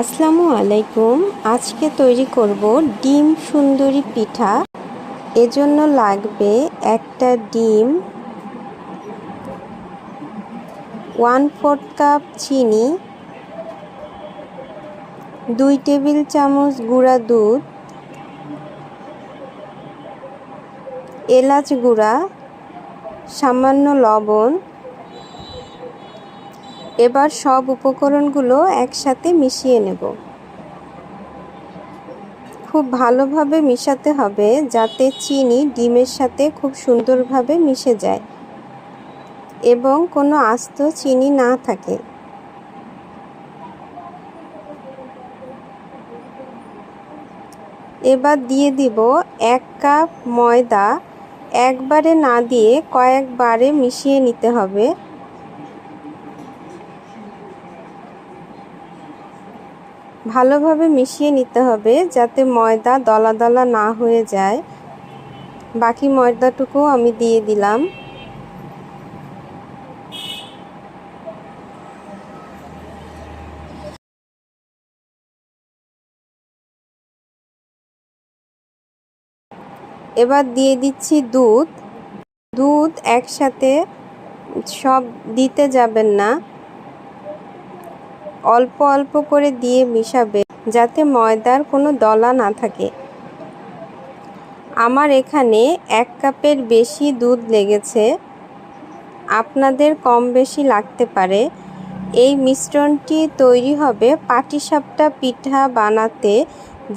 আসসালামু আলাইকুম। আজকে তৈরি করব ডিম সুন্দরী পিঠা। এজন্য লাগবে একটা ডিম ওয়ান ফোর্থ কাপ চিনি, দুই টেবিল চামচ গুঁড়া দুধ, এলাচ গুঁড়া, সামান্য লবণ এবার সব উপকরণগুলো একসাথে মিশিয়ে নেব। খুব ভালোভাবে মিশাতে হবে যাতে চিনি ডিমের সাথে খুব সুন্দরভাবে মিশে যায় এবং কোনো আস্ত চিনি না থাকে। এবার দিয়ে দিব এক কাপ ময়দা। একবারে না দিয়ে কয়েকবারে মিশিয়ে নিতে হবে। ভালোভাবে মিশিয়ে নিতে হবে যাতে ময়দা দলা দলা না হয়ে যায়। বাকি ময়দাটুকু আমি দিয়ে দিলাম। এবার দিয়ে দিচ্ছি দুধ। দুধ একসাথে সব দিতে যাবেন না। অল্প অল্প করে দিয়ে মিশাবে, যাতে ময়দার কোনো দলা না থাকে। আমার এখানে এক কাপের বেশি দুধ লেগেছে। আপনাদের কম বেশি লাগতে পারে। এই মিশ্রণটি তৈরি হবে পাটিসাপটা পিঠা বানাতে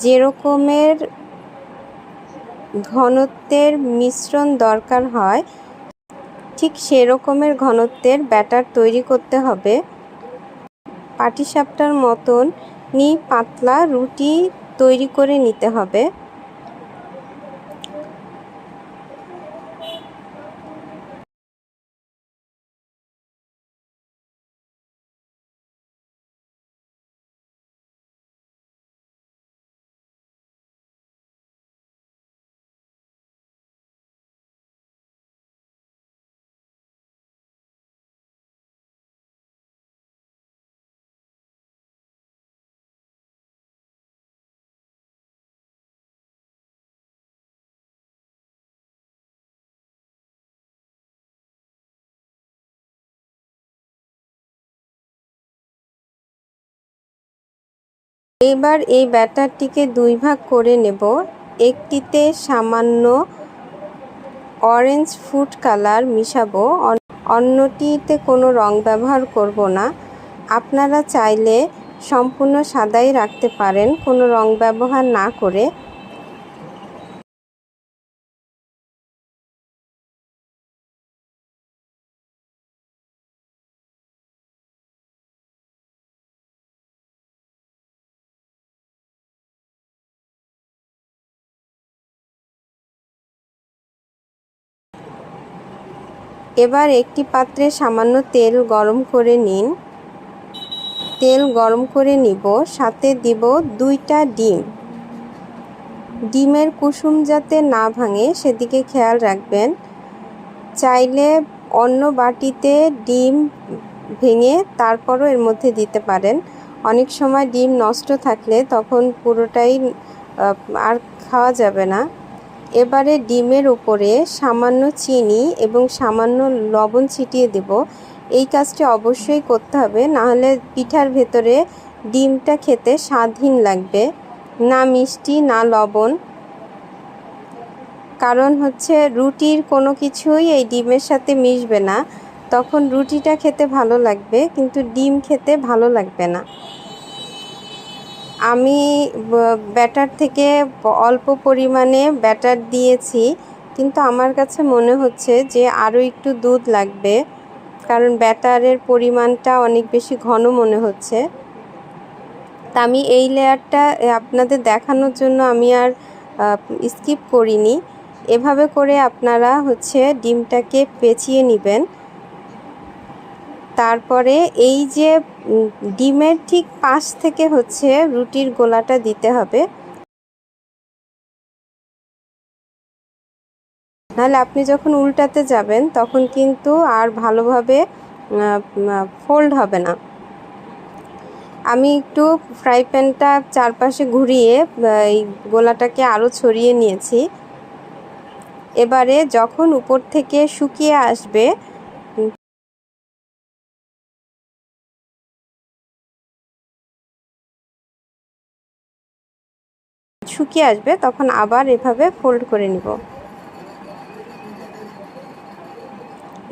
যেরকমের ঘনত্বের মিশ্রণ দরকার হয়, ঠিক সেরকমের ঘনত্বের ব্যাটার তৈরি করতে হবে। পাটিসাপটার মতন নি পাতলা রুটি তৈরি করে নিতে হবে। এবার এই ব্যাটারটিকে দুই ভাগ করে নেব। একটিতে সামান্য অরেঞ্জ ফুড কালার মিশাবো অন্যটিতে কোনো রং ব্যবহার করব না। আপনারা চাইলে সম্পূর্ণ সাদাই রাখতে পারেন, কোনো রং ব্যবহার না করে। এবার একটি পাত্রে সামান্য তেল গরম করে নিন। তেল গরম করে নিব, সাথে দিব দুইটা ডিম। ডিমের কুসুম যাতে না ভাঙে, সেদিকে খেয়াল রাখবেন। চাইলে অন্য বাটিতে ডিম ভেঙে তারপরও এর মধ্যে দিতে পারেন। অনেক সময় ডিম নষ্ট থাকলে তখন পুরোটাই আর খাওয়া যাবে না। এবারে ডিমের উপরে সামান্য চিনি এবং সামান্য লবণ ছিটিয়ে দেব। এই কাজটি অবশ্যই করতে হবে, নাহলে পিঠার ভেতরে ডিমটা খেতে স্বাধীন লাগবে, না মিষ্টি, না লবণ। কারণ হচ্ছে রুটির কোনো কিছুই এই ডিমের সাথে মিশবে না। তখন রুটিটা খেতে ভালো লাগবে, কিন্তু ডিম খেতে ভালো লাগবে না। আমি ব্যাটার থেকে অল্প পরিমাণে ব্যাটার দিয়েছি, কিন্তু আমার কাছে মনে হচ্ছে যে আরও একটু দুধ লাগবে, কারণ ব্যাটারের পরিমাণটা অনেক বেশি ঘন মনে হচ্ছে। তা আমি এই লেয়ারটা আপনাদের দেখানোর জন্য আমি আর স্কিপ করিনি। এভাবে করে আপনারা হচ্ছে ডিমটাকে পেঁচিয়ে নেবেন। তারপরে এই যে ডিমের ঠিক পাশ থেকে হচ্ছে রুটির গোলাটা দিতে হবে। নাহলে আপনি যখন উল্টাতে যাবেন, তখন কিন্তু আর ভালোভাবে ফোল্ড হবে না। আমি একটু ফ্রাই প্যানটা চারপাশে ঘুরিয়ে এই গোলাটাকে আরও ছড়িয়ে নিয়েছি। এবারে যখন উপর থেকে শুকিয়ে আসবে শুকিয়ে আসবে, তখন আবার এভাবে ফোল্ড করে নিব।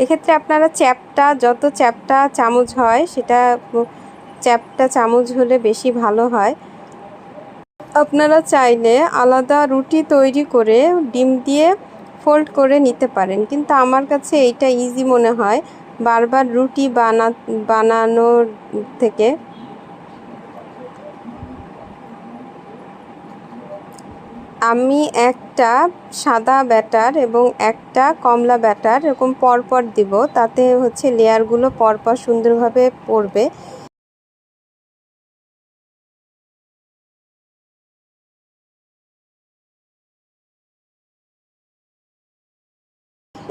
এক্ষেত্রে আপনারা চ্যাপটা, যত চ্যাপটা চামচ হয়, সেটা, চ্যাপটা চামচ হলে বেশি ভালো হয়। আপনারা চাইলে আলাদা রুটি তৈরি করে ডিম দিয়ে ফোল্ড করে নিতে পারেন। কিন্তু আমার কাছে এইটা ইজি মনে হয়, বারবার রুটি বানা, বানানোর থেকে। আমি একটা সাদা ব্যাটার এবং একটা কমলা ব্যাটার এরকম পরপর দিব। তাতে হচ্ছে লেয়ারগুলো পরপর সুন্দরভাবে পড়বে।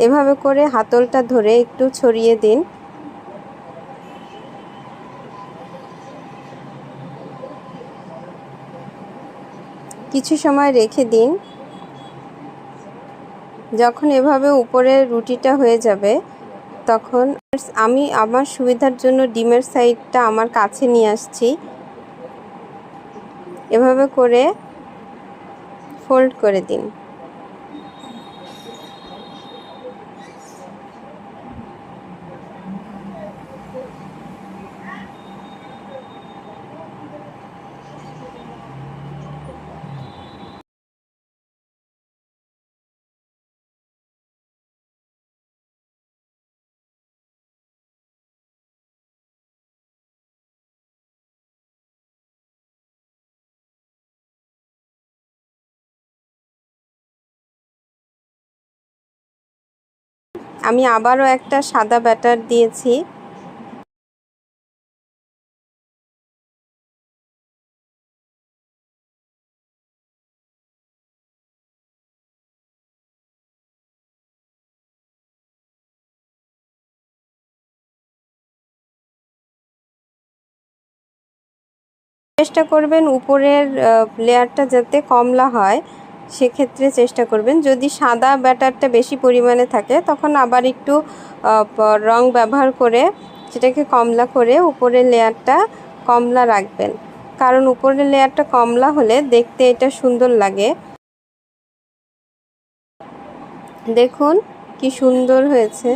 এভাবে করে হাতলটা ধরে একটু ছড়িয়ে দিন। কিছু সময় রেখে দিন। যখন এভাবে উপরে রুটিটা হয়ে যাবে, তখন আমি আমার সুবিধার জন্য ডিমের সাইডটা আমার কাছে নিয়ে আসছি। এভাবে করে ফোল্ড করে দিন। আমি আবারও একটা সাদা ব্যাটার দিয়েছি। চেষ্টা করবেন উপরের লেয়ারটা যাতে কমলা হয়। সেক্ষেত্রে চেষ্টা করবেন। যদি সাদা ব্যাটারটা বেশি পরিমাণে থাকে, তখন আবার একটু রং ব্যবহার করে সেটাকে কমলা করে উপরের লেয়ারটা কমলা রাখবেন। কারণ উপরের লেয়ারটা কমলা হলে দেখতে এটা সুন্দর লাগে। দেখুন কি সুন্দর হয়েছে।